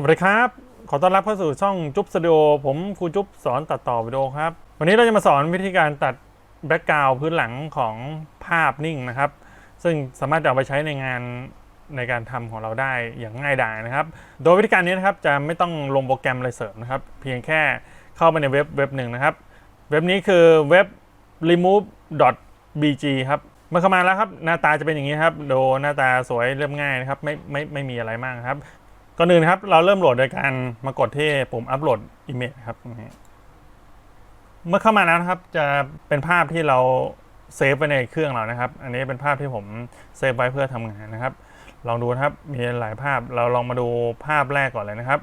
สวัสดีครับ ขอต้อนรับเข้าสู่ช่องจุ๊บสตูดิโอผมครูจุ๊บสอนตัดต่อวิดีโอครับ วันนี้เราจะมาสอนวิธีการตัดแบ็กกราวพื้นหลังของภาพนิ่งนะครับ ซึ่งสามารถเอาไปใช้ในงานในการทำของเราได้อย่างง่ายดายนะครับ โดยวิธีการนี้นะครับจะไม่ต้องลงโปรแกรมอะไรเสริมนะครับ เพียงแค่เข้าไปในเว็บเว็บหนึ่งนะครับ เว็บนี้คือเว็บ remove.bg ครับมื่อเข้ามาแล้วครับหน้าตาจะเป็นอย่างนี้ครับ โดหน้าตาสวยเรียบง่ายนะครับไม่ไม่ไม่มีอะไรมากครับ ก่อนอื่นครับ เราเริ่มโหลดโดยการมากดที่ปุ่มอัปโหลดอิมเมจครับตรงนี้เมื่อเข้ามาแล้วนะครับจะเป็นภาพที่เราเซฟไว้ในเครื่องเรานะครับ อันนี้เป็นภาพที่ผมเซฟไว้เพื่อทำงานนะครับ ลองดูครับมีหลายภาพเราลองมาดูภาพแรกก่อนเลยนะครับ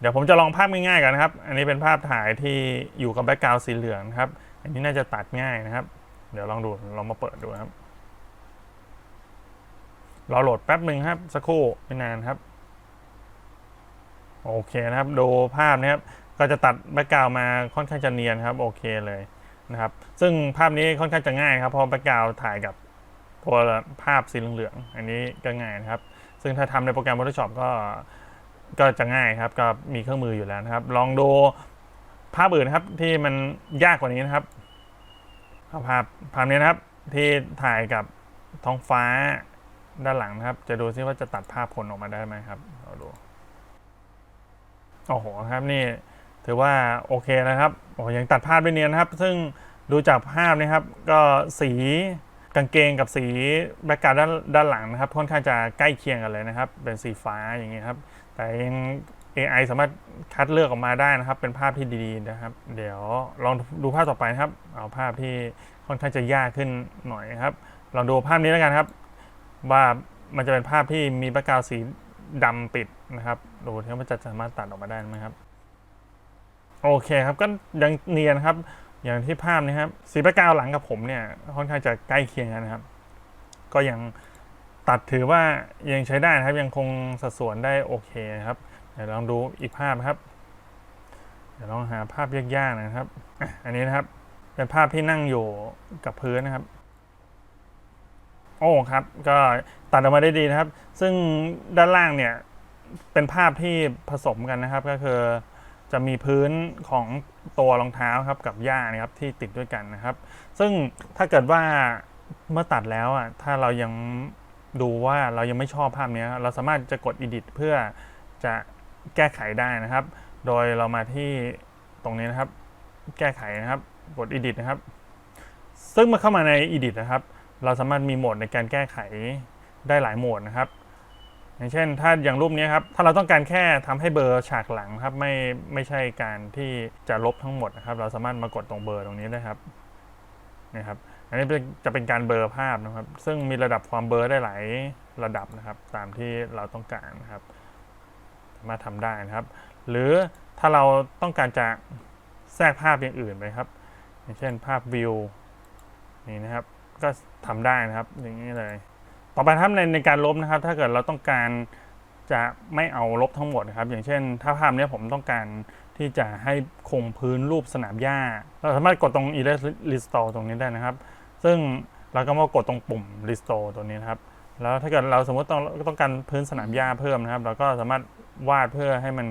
เดี๋ยวผมจะลองภาพง่ายๆก่อนนะครับ อันนี้เป็นภาพถ่ายที่อยู่กับแบ็กกราวด์สีเหลืองครับ อันนี้น่าจะตัดง่ายนะครับ เดี๋ยวลองดูลองมาเปิดดูครับรอโหลดแป๊บหนึ่งครับสักครู่ไม่นานครับ โอเคนะครับดูภาพนะครับก็จะตัดแบ็กกราวมาค่อนข้างจะเนียนครับโอเคเลยนะครับซึ่งภาพนี้ค่อนข้างจะง่ายครับเพราะแบ็กกราวถ่ายกับตัวภาพสีเหลืองๆอันนี้ก็ง่ายนะครับ ซึ่งถ้าทำในโปรแกรม Photoshop ก็ก็จะง่ายครับก็มีเครื่องมืออยู่แล้วนะครับ ลองดูภาพอื่นนะครับที่มันยากกว่านี้นะครับภาพภาพนี้นะครับที่ถ่ายกับท้องฟ้าด้านหลังนะครับ จะดูซิว่าจะตัดภาพผลออกมาได้ไหมครับเราดู โอ้โหครับนี่ถือว่าโอเคนะครับโอ้ยังตัดภาพได้เนียนนะครับ ซึ่งดูจากภาพนะครับ ก็สีกางเกงกับสีแบ็กกราวด้านด้านหลังนะครับ ค่อนข้างจะใกล้เคียงกันเลยนะครับ เป็นสีฟ้าอย่างนี้ครับ แต่ยัง AI สามารถคัดเลือกออกมาได้นะครับ เป็นภาพที่ดีๆนะครับ เดี๋ยวลองดูภาพต่อไปนะครับ เอาภาพที่ค่อนข้างจะยากขึ้นหน่อยนะครับลองดูภาพนี้แล้วกันครับ ว่ามันจะเป็นภาพที่มีแบ็กกราวสี ดำปิดนะครับดูที่ว่ามันจะสามารถตัดออกมาได้ไหมครับ โอเคครับก็ยังเนียนครับ อย่างที่ภาพนี้ครับสีแบ็กาวหลังกับผมเนี่ยค่อนข้างจะใกล้เคียงกันนะครับ ก็ยังตัดถือว่ายังใช้ได้นะครับ ยังคงสัดส่วนได้โอเคนะครับเดี๋ยวลองดูอีกภาพครับเดี๋ยวลองหาภาพยากๆนะครับ อันนี้นะครับ เป็นภาพที่นั่งอยู่กับพื้นนะครับ โอ้ครับ ก็ตัดออกมาได้ดีนะครับ ซึ่งด้านล่างเนี่ยเป็นภาพที่ผสมกันนะครับ ก็คือจะมีพื้นของตัวรองเท้าครับกับหญ้านะครับที่ติดด้วยกันนะครับ ซึ่งถ้าเกิดว่าเมื่อตัดแล้วอะถ้าเรายังดูว่าเรายังไม่ชอบภาพนี้เราสามารถจะกด edit เพื่อจะแก้ไขได้นะครับ โดยเรามาที่ตรงนี้นะครับ แก้ไขนะครับ กด edit นะครับ ซึ่งมื่อเข้ามาใน edit นะครับ เราสามารถมีโหมดในการแก้ไขได้หลายโหมดนะครับ อย่างเช่น ถ้าอย่างรูปนี้ครับ ถ้าเราต้องการแค่ทำให้เบอร์ฉากหลังครับ ไม่ไม่ใช่การที่จะลบทั้งหมดนะครับ เราสามารถมากดตรงเบอร์ตรงนี้ได้ครับนะครับอันนี้จะเป็นการเบอร์ภาพนะครับ ซึ่งมีระดับความเบลอได้หลายระดับนะครับ ตามที่เราต้องการนะครับ สามารถทำได้นะครับ หรือถ้าเราต้องการจะแทรกภาพอย่างอื่นไปครับ อย่างเช่นภาพวิวนี่นะครับ ก็ทำได้นะครับ อย่างนี้เลย ต่อไปครับในในการลบนะครับ ถ้าเกิดเราต้องการจะไม่เอาลบทั้งหมดนะครับ อย่างเช่น ถ้าภาพนี้ผมต้องการที่จะให้คงพื้นรูปสนามหญ้า เราสามารถกดตรง erase restore ตรงนี้ได้นะครับ ซึ่งเราก็มากดตรงปุ่ม restore ตัวนี้นะครับ แล้วถ้าเกิดเราสมมติต้องต้องการพื้นสนามหญ้าเพิ่มนะครับ เราก็สามารถวาดเพื่อให้มัน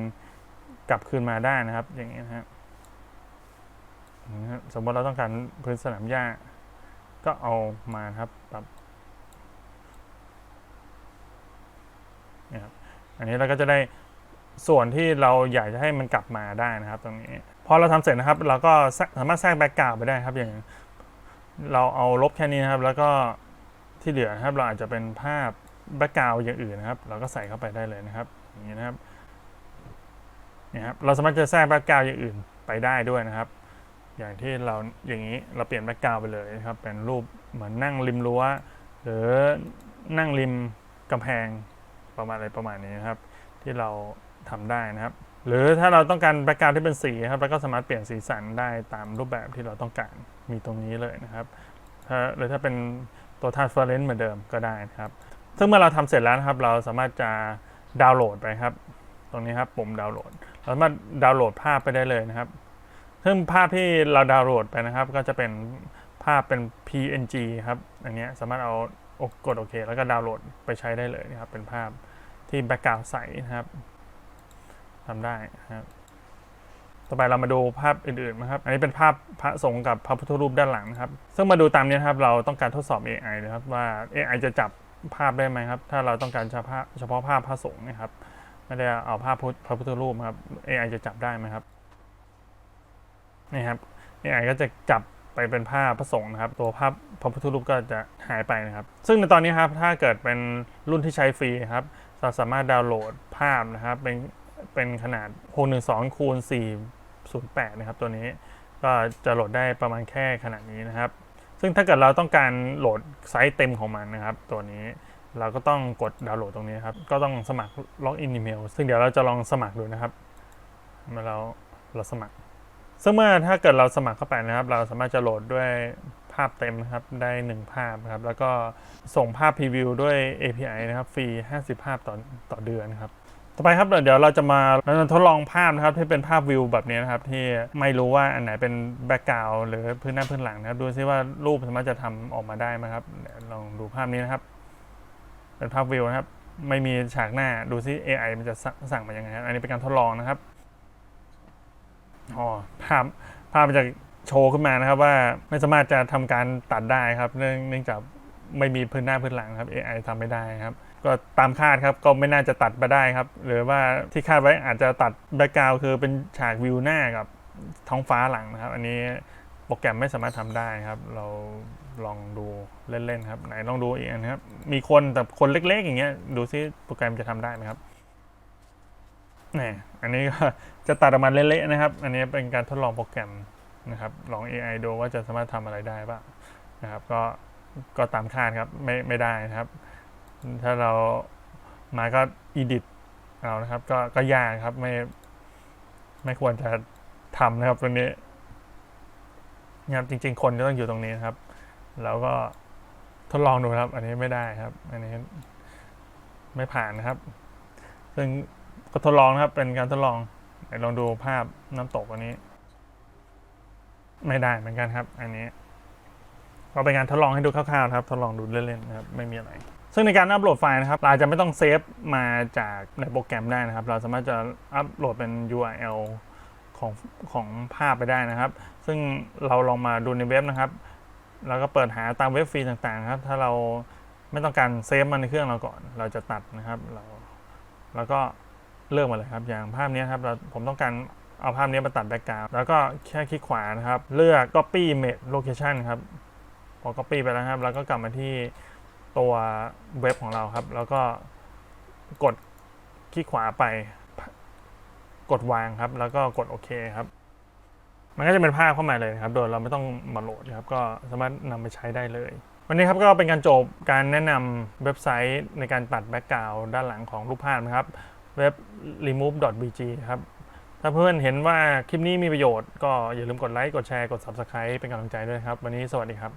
กลับคืนมาได้นะครับ อย่างนี้นะครับสมมติเราต้องการพื้นสนามหญ้า ก็เอามาครับปรับนี่ครับอันนี้เราก็จะได้ส่วนที่เราอยากจะให้มันกลับมาได้นะครับ ตรงนี้พอเราทำเสร็จนะครับ เราก็สามารถแทรกแบ็กกราวไปได้ครับ อย่าง เราเอาลบแค่นี้นะครับ แล้วก็ที่เหลือนะครับ เราอาจจะเป็นภาพแบ็กกราวอย่างอื่นนะครับ เราก็ใส่เข้าไปได้เลยนะครับอย่างนี้นะครับนี่ครับเราสามารถจะแทรกแบ็กกราวอย่างอื่นไปได้ด้วยนะครับ อย่างที่เราอย่างนี้เราเปลี่ยนแบ็กกราวไปเลยนะครับ เป็นรูปเหมือนนั่งริมรั้วหรือนั่งริมกำแพงประมาณอะไรประมาณนี้นะครับ ที่เราทำได้นะครับ หรือถ้าเราต้องการแบ็กกราวที่เป็นสีครับเราก็สามารถเปลี่ยนสีสันได้ตามรูปแบบที่เราต้องการมีตรงนี้เลยนะครับถ้าหรือถ้าเป็นตัว transparent เหมือนเดิมก็ได้นะครับ ซึ่งเมื่อเราทำเสร็จแล้วนะครับ เราสามารถจะดาวน์โหลดไปครับ ตรงนี้ครับปุ่มดาวน์โหลด เราสามารถดาวน์โหลดภาพไปได้เลยนะครับ ซึ่งภาพที่เราดาวน์โหลดไปนะครับ ก็จะเป็นภาพเป็น PNG ครับอันนี้สามารถเอากดโอเค แล้วก็ดาวน์โหลดไปใช้ได้เลยนะครับ เป็นภาพที่แบ็กกราวใสนะครับทำได้นะครับต่อไปเรามาดูภาพอื่นๆนะครับ อันนี้เป็นภาพพระสงฆ์กับพระพุทธรูปด้านหลังนะครับ ซึ่งมาดูตามนี้นครับ เราต้องการทดสอบ AI นะครับว่า AI จะจับภาพได้ไหมครับ ถ้าเราต้องการเฉพาะเฉพาะภาพพระสงฆ์นะครับ ไม่ได้เอาภาพพระพุทธรูปครับ AI จะจับได้ไหมครับ นี่ครับ AI ก็จะจับไปเป็นภาพพระสงฆ์นะครับ ตัวภาพพระพุทธรูปก็จะหายไปนะครับ ซึ่งในตอนนี้ครับถ้าเกิดเป็นรุ่นที่ใช้ฟรีครับเราสามารถดาวน์โหลดภาพนะครับเป็นเป็นขนาด 612คูณ408 นะครับ ตัวนี้ก็จะโหลดได้ประมาณแค่ขนาดนี้นะครับ ซึ่งถ้าเกิดเราต้องการโหลดไซส์เต็มของมันนะครับ ตัวนี้เราก็ต้องกดดาวน์โหลดตรงนี้ครับ ก็ต้องสมัครล็อกอินอีเมลซึ่งเดี๋ยวเราจะลองสมัครดูนะครับมื่อเราเราสมัคร ซึ่งเมื่อถ้าเกิดเราสมัครเข้าไปนะครับ เราสามารถจะโหลดด้วยภาพเต็มนะครับได้ 1 ภาพนะครับ แล้วก็ส่งภาพพรีวิวด้วย API นะครับฟรี 50 ภาพต่อต่อเดือนครับต่อไปครับเดี๋ยวเราจะมาเราจะทดลองภาพนะครับที่เป็นภาพวิวแบบนี้นะครับ ที่ไม่รู้ว่าอันไหนเป็นแบ็กกราวหรือพื้นหน้าพื้นหลังนะครับดูซิว่ารูปสามารถจะทำออกมาได้ไหมครับลองดูภาพนี้นะครับ เป็นภาพวิวนะครับ ไม่มีฉากหน้าดูซิ AI มันจะสั่งสั่งมายังไงครับอันนี้เป็นการทดลองนะครับ อ๋อภาพภาพมันจะโชว์ขึ้นมานะครับว่าไม่สามารถจะทำการตัดได้ครับ เนื่องจากไม่มีพื้นหน้าพื้นหลังครับ AI ทำไม่ได้ครับ ก็ตามคาดครับก็ไม่น่าจะตัดมาได้ครับ หรือว่าที่คาดไว้อาจจะตัดแบ็กกราวคือเป็นฉากวิวหน้ากับท้องฟ้าหลังนะครับ อันนี้โปรแกรมไม่สามารถทำได้ครับ เราลองดูเล่นๆครับ ไหนลองดูอีกอันนะครับ มีคนแต่คนเล็กๆ อย่างเงี้ยดูซิโปรแกรมจะทำได้ไหมครับ นี่อันนี้ก็จะตัดออกมาเละๆนะครับ อันนี้เป็นการทดลองโปรแกรมนะครับ ลอง AI ดูว่าจะสามารถทำอะไรได้บ้างนะครับ ก็ก็ตามคาดครับไม่ไม่ได้นะครับ ถ้าเรามาก็ edit เอานะครับ ก็ก็ยากครับไม่ไม่ควรจะทำนะครับตรงนี้นะครับจริง ๆ คนจะต้องอยู่ตรงนี้นะครับ แล้วก็ทดลองดูครับ อันนี้ไม่ได้ครับ อันนี้ไม่ผ่านนะครับ ซึ่ง ก็ทดลองนะครับ เป็นการทดลองลองดูภาพน้ำตกอันนี้ ไม่ได้เหมือนกันครับ อันนี้ก็เป็นการทดลองให้ดูคร่าวๆนะครับ ทดลองดูเล่นๆนะครับ ไม่มีอะไร ซึ่งในการอัปโหลดไฟล์นะครับ เราจะไม่ต้องเซฟมาจากในโปรแกรมได้นะครับ เราสามารถจะอัปโหลดเป็น URL ของของภาพไปได้นะครับ ซึ่งเราลองมาดูในเว็บนะครับ แล้วก็เปิดหาตามเว็บฟรีต่างๆครับ ถ้าเราไม่ต้องการเซฟมันในเครื่องเราก่อน เราจะตัดนะครับ เรา แล้วก็ เลือกมาเลยครับ อย่างภาพนี้ครับเราผมต้องการเอาภาพนี้มาตัดแบ็กกราวด์แล้วก็แค่คลิกขวานะครับ เลือก copy image location ครับพอ copy ไปแล้วครับ แล้วก็กลับมาที่ตัวเว็บของเราครับ แล้วก็กดคลิกขวาไป กดวางครับ แล้วก็กดโอเคครับ มันก็จะเป็นภาพเข้ามาเลยนะครับ โดยเราไม่ต้องมาโหลดครับ ก็สามารถนำไปใช้ได้เลย วันนี้ครับก็เป็นการจบการแนะนำเว็บไซต์ในการตัดแบ็กกราวด์ด้านหลังของรูปภาพนะครับ เว็บ remove.bg ครับ ถ้าเพื่อนเห็นว่าคลิปนี้มีประโยชน์ก็อย่าลืมกดไลค์ กดแชร์ กด Subscribe เป็นกำลังใจด้วยครับ วันนี้สวัสดีครับ